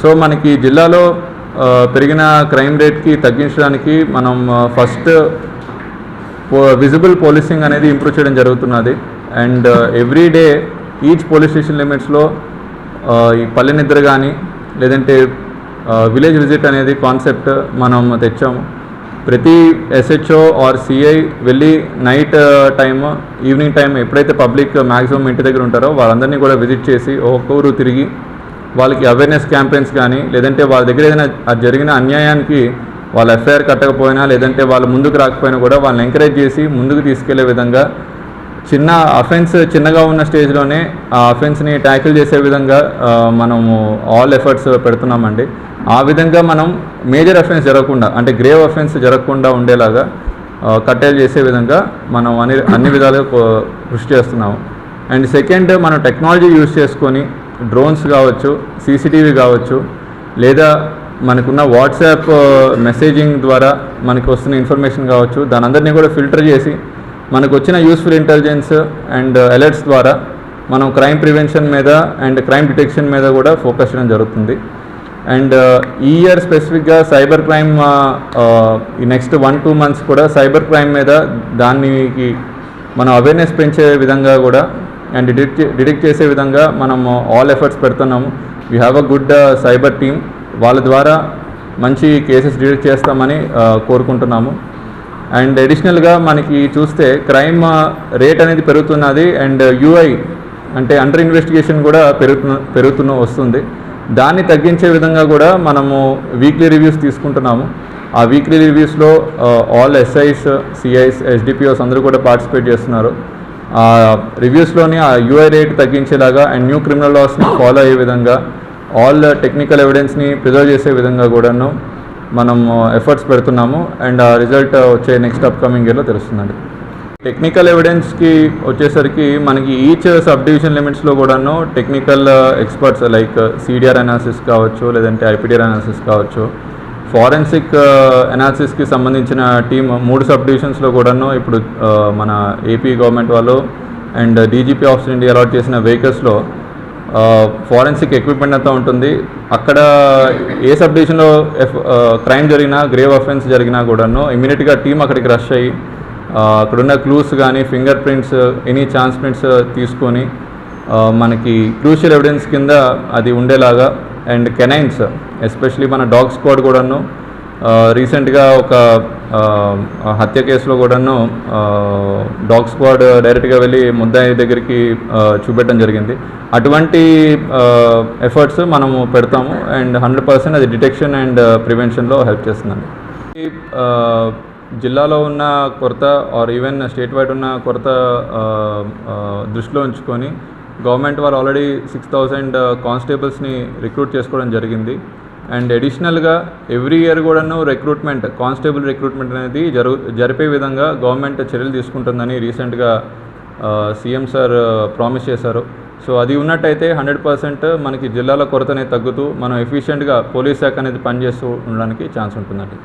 So మనకి జిల్లాలో పెరిగిన క్రైమ్ రేట్కి తగ్గించడానికి మనం ఫస్ట్ విజిబుల్ పోలీసింగ్ అనేది ఇంప్రూవ్ చేయడం జరుగుతున్నది. And every day each police station లిమిట్స్లో ఈ పల్లె నిద్ర కానీ లేదంటే విలేజ్ విజిట్ అనేది కాన్సెప్ట్ మనం తెచ్చాము. ప్రతి ఎస్హెచ్ఓ ఆర్ సిఐ వెళ్ళి నైట్ టైమ్ ఈవినింగ్ టైం ఎప్పుడైతే పబ్లిక్ మ్యాక్సిమం ఇంటి దగ్గర ఉంటారో వాళ్ళందరినీ కూడా విజిట్ చేసి ఒక్కొక్క తిరిగి వాళ్ళకి అవేర్నెస్ క్యాంపెయిన్స్ కానీ లేదంటే వాళ్ళ దగ్గర ఏదైనా అది జరిగిన అన్యాయానికి వాళ్ళ ఎఫ్ఐఆర్ కట్టకపోయినా లేదంటే వాళ్ళు ముందుకు రాకపోయినా కూడా వాళ్ళని ఎంకరేజ్ చేసి ముందుకు తీసుకెళ్ళే విధంగా చిన్న అఫెన్స్ చిన్నగా ఉన్న స్టేజ్లోనే ఆ అఫెన్స్ని ట్యాకిల్ చేసే విధంగా మనము ఆల్ ఎఫర్ట్స్ పెడుతున్నామండి. ఆ విధంగా మనం మేజర్ అఫెన్స్ జరగకుండా అంటే గ్రేవ్ అఫెన్స్ జరగకుండా ఉండేలాగా ఆ, కట్టేలు చేసే విధంగా మనం అన్ని అన్ని విధాలుగా కృషి చేస్తున్నాము. అండ్ సెకండ్ మనం టెక్నాలజీ యూజ్ చేసుకొని డ్రోన్స్ కావచ్చు సీసీటీవీ కావచ్చు లేదా మనకున్న వాట్సాప్ మెసేజింగ్ uh, ద్వారా మనకు వస్తున్న ఇన్ఫర్మేషన్ కావచ్చు దాని అందరినీ కూడా ఫిల్టర్ చేసి మనకు వచ్చిన యూస్ఫుల్ ఇంటెలిజెన్స్ అండ్ అలర్ట్స్ ద్వారా మనం క్రైమ్ ప్రివెన్షన్ మీద అండ్ క్రైమ్ డిటెక్షన్ మీద కూడా ఫోకస్ చేయడం జరుగుతుంది. అండ్ uh, ఈ ఇయర్ స్పెసిఫిక్గా సైబర్ క్రైమ్ ఈ నెక్స్ట్ వన్ టూ మంత్స్ కూడా సైబర్ క్రైమ్ మీద దానికి మనం అవేర్నెస్ పెంచే విధంగా కూడా అండ్ డిటెక్ట్ డిటెక్ట్ చేసే విధంగా మనం ఆల్ ఎఫర్ట్స్ పెడుతున్నాము. We have a good cyber team వాళ్ళ ద్వారా మంచి కేసెస్ డిటెక్ట్ చేస్తామని uh, కోరుకుంటున్నాము. అండ్ అడిషనల్గా మనకి చూస్తే క్రైమ్ రేట్ uh, అనేది పెరుగుతున్నది అండ్ యూఐ uh, అంటే అండర్ ఇన్వెస్టిగేషన్ కూడా పెరుగుతున్న పెరుగుతున్న వస్తుంది. దాన్ని తగ్గించే విధంగా కూడా మనము వీక్లీ రివ్యూస్ తీసుకుంటున్నాము. ఆ వీక్లీ రివ్యూస్లో ఆల్ ఎస్ఐస్ సిఐస్ ఎస్డిపిఓస్ అందరూ కూడా పార్టిసిపేట్ చేస్తున్నారు. రివ్యూస్లోని ఆ యూఐ రేట్ తగ్గించేలాగా అండ్ న్యూ క్రిమినల్ లాస్ని ఫాలో అయ్యే విధంగా ఆల్ టెక్నికల్ ఎవిడెన్స్ని ప్రిజర్వ్ చేసే విధంగా కూడాను మనం ఎఫర్ట్స్ పెడుతున్నాము. అండ్ ఆ రిజల్ట్ వచ్చే నెక్స్ట్ అప్కమింగ్ ఇయర్లో తెలుస్తుందండి. టెక్నికల్ ఎవిడెన్స్కి వచ్చేసరికి మనకి ఈచ్ సబ్ డివిజన్ లిమిట్స్లో కూడాను technical experts like CDR analysis కావచ్చు లేదంటే ఐపీడిఆర్ అనాలిసిస్ కావచ్చు ఫారెన్సిక్ ఎనాలిసిస్కి సంబంధించిన టీమ్ మూడు సబ్ డివిజన్స్లో కూడాను ఇప్పుడు మన ఏపీ గవర్నమెంట్ వాళ్ళు and DGP office India allot చేసిన వెహికల్స్లో ఫారెన్సిక్ ఎక్విప్మెంట్ అంతా ఉంటుంది. అక్కడ ఏ సబ్ డివిజన్లో ఎఫ్ క్రైమ్ జరిగినా గ్రేవ్ అఫెన్స్ జరిగినా కూడాను ఇమీడియట్గా టీం అక్కడికి రష్ అయ్యి అక్కడున్న క్లూస్ కానీ finger prints any chance prints తీసుకొని మనకి క్రూషియల్ ఎవిడెన్స్ కింద అది ఉండేలాగా అండ్ కెనైన్స్ ఎస్పెషలీ మన డాగ్ స్క్వాడ్ కూడాను రీసెంట్గా ఒక హత్య కేసులో కూడాను డాగ్ స్క్వాడ్ డైరెక్ట్గా వెళ్ళి ముద్దాయి దగ్గరికి చూపెట్టడం జరిగింది. అటువంటి ఎఫర్ట్స్ మనము పెడతాము అండ్ హండ్రెడ్ పర్సెంట్ అది డిటెక్షన్ అండ్ ప్రివెన్షన్లో హెల్ప్ చేస్తుందండి. జిల్లాలో ఉన్న కొరత ఆర్ ఈవెన్ స్టేట్ వైడ్ ఉన్న కొరత దృష్టిలో ఉంచుకొని గవర్నమెంట్ వారు ఆల్రెడీ సిక్స్ థౌజండ్ uh, కానిస్టేబుల్స్ని రిక్రూట్ చేసుకోవడం జరిగింది. అండ్ అడిషనల్గా ఎవ్రీ ఇయర్ కూడాను రిక్రూట్మెంట్ కానిస్టేబుల్ రిక్రూట్మెంట్ అనేది జరుగు జరిపే విధంగా గవర్నమెంట్ చర్యలు తీసుకుంటుందని రీసెంట్గా uh, CM sir uh, promise చేశారు. సో అది ఉన్నట్టయితే హండ్రెడ్ పర్సెంట్ మనకి జిల్లాల కొరత అనేది తగ్గుతూ మనం ఎఫిషియెంట్గా పోలీస్ శాఖ అనేది పనిచేస్తూ ఉండడానికి ఛాన్స్ ఉంటుందండి.